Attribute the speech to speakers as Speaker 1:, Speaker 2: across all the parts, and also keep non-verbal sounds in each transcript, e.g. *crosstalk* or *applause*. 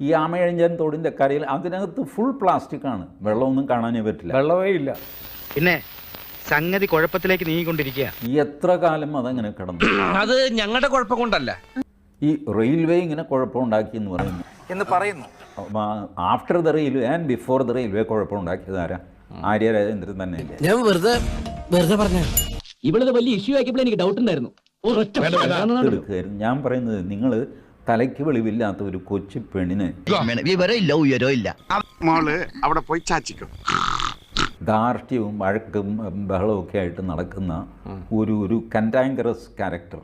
Speaker 1: ഈ ആമയഴിഞ്ചൻ തോടിന്റെ കരയിൽ അതിനകത്ത് ഫുൾ പ്ലാസ്റ്റിക് ആണ്. വെള്ളമൊന്നും കാണാനേ പറ്റില്ല.
Speaker 2: വെള്ളമേ ഇല്ല.
Speaker 3: പിന്നെ സംഗതി കുഴപ്പത്തിലേക്ക് നീങ്ങിക്കൊണ്ടിരിക്കുക
Speaker 1: ഈ എത്ര കാലം അതങ്ങനെ കിടന്നു? *clears throat*
Speaker 4: അത് ഞങ്ങളുടെ കുഴപ്പം കൊണ്ടല്ല.
Speaker 1: ഈ റെയിൽവേ ഇങ്ങനെ കുഴപ്പമുണ്ടാക്കി എന്ന് പറയുന്നു.
Speaker 5: എന്ന് പറയുന്നു.
Speaker 1: After the railway and before the railway കുഴപ്പമുണ്ടാക്കിയത് ആരാ? ആര്യ രാജേന്ദ്രൻ തന്നെയല്ലേ?
Speaker 6: ഞാൻ വെറുതെ വെറുതെ പറഞ്ഞു ഇവളത് വലിയ ഇഷ്യൂ ആക്കിയപ്പോൾ എനിക്ക് ഡൗട്ട് ഉണ്ടായിരുന്നു.
Speaker 1: എടുക്കുകയായിരുന്നു. ഞാൻ പറയുന്നത് നിങ്ങൾ തലയ്ക്ക് വെളിവില്ലാത്ത ഒരു കൊച്ചു പെണ്ണിന്
Speaker 7: വിവരം ഇല്ല ഉയരോ ഇല്ല.
Speaker 8: മോൾ അവിടെ പോയി ചാച്ചിക്കും.
Speaker 1: ധാർഷ്ട്യവും വഴക്കും ബഹളവും ഒക്കെ ആയിട്ട് നടക്കുന്ന ഒരു ഒരു കന്റാങ്കറസ് ക്യാരക്ടർ.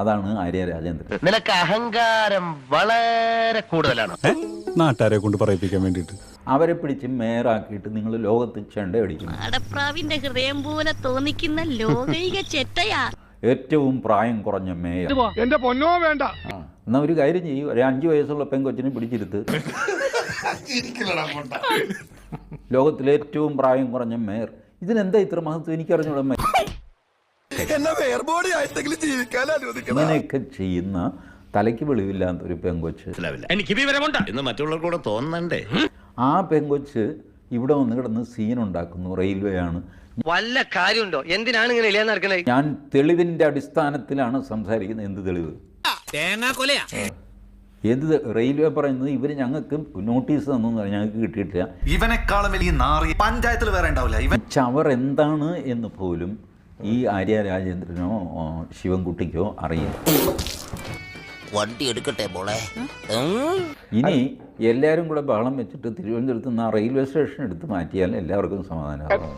Speaker 1: അതാണ് ആര്യ രാജേന്ദ്രൻ.
Speaker 7: നിനക്ക് അഹങ്കാരം വളരെ കൂടുതലാണ്.
Speaker 9: നാട്ടുകാരെ കൊണ്ട് പറയിപ്പിക്കാൻ വേണ്ടിട്ട്
Speaker 1: അവരെ പിടിച്ച് മേറാക്കിയിട്ട് നിങ്ങൾ ലോകത്ത് ചെണ്ട
Speaker 10: അടപ്രാവിന്റെ ഹൃദയം പോലെ തോന്നിക്കുന്ന ലോകൈക ചെറ്റയാ.
Speaker 1: ഏറ്റവും പ്രായം കുറഞ്ഞ മേയർ.
Speaker 8: എന്റെ പൊന്നോ വേണ്ട.
Speaker 1: എന്നാ ഒരു കാര്യം ചെയ്യും. ഒരു അഞ്ചു വയസ്സുള്ള പെങ്കൊച്ചിനെ പിടിച്ചിരുത്ത്. ലോകത്തിലെ ഏറ്റവും പ്രായം കുറഞ്ഞ മേയർ. ഇതിനെന്താ ഇത്ര മഹത്വം? എനിക്കറിഞ്ഞൂടാ ഇങ്ങനെയൊക്കെ ചെയ്യുന്ന തലയ്ക്ക് വെളിവില്ലാത്ത ഒരു പെങ്കൊച്ച്
Speaker 4: എനിക്ക് വിവരമുണ്ട്.
Speaker 7: എന്ന് മറ്റുള്ളവർ കൂടെ തോന്നണ്ടേ?
Speaker 1: ആ പെങ്കൊച്ച് ഇവിടെ വന്ന് കിടന്ന് സീൻ ഉണ്ടാക്കുന്നു റെയിൽവേ ആണ്
Speaker 6: വല്ല കാര്യമുണ്ടോ? എന്തിനാണ് ഇങ്ങനെ ഇല്ലാന്ന്
Speaker 1: ഞാൻ തെളിവിന്റെ അടിസ്ഥാനത്തിലാണ് സംസാരിക്കുന്നത്. എന്ത് തെളിവ്? എന്ത് റെയിൽവേ പറയുന്നത് ഇവർ ഞങ്ങൾക്ക് നോട്ടീസ് തന്നു ഞങ്ങൾക്ക് കിട്ടിയിട്ടില്ല.
Speaker 5: ഇവനെക്കാളും വലിയ നാറി പഞ്ചായത്തിൽ വേറെ ഉണ്ടാവില്ല. ഇവൻ
Speaker 1: ചവർ എന്താണ് എന്ന് പോലും ഈ ആര്യ രാജേന്ദ്രനോ ശിവൻകുട്ടിക്കോ അറിയില്ല.
Speaker 7: വണ്ടി എടുക്കട്ടെ മോളെ.
Speaker 1: ഇനി എല്ലാവരും കൂടെ ബഹളം വെച്ചിട്ട് തിരുവനന്തപുരത്ത് നിന്ന് ആ റെയിൽവേ സ്റ്റേഷൻ എടുത്ത് മാറ്റിയാൽ എല്ലാവർക്കും സമാധാനമാകും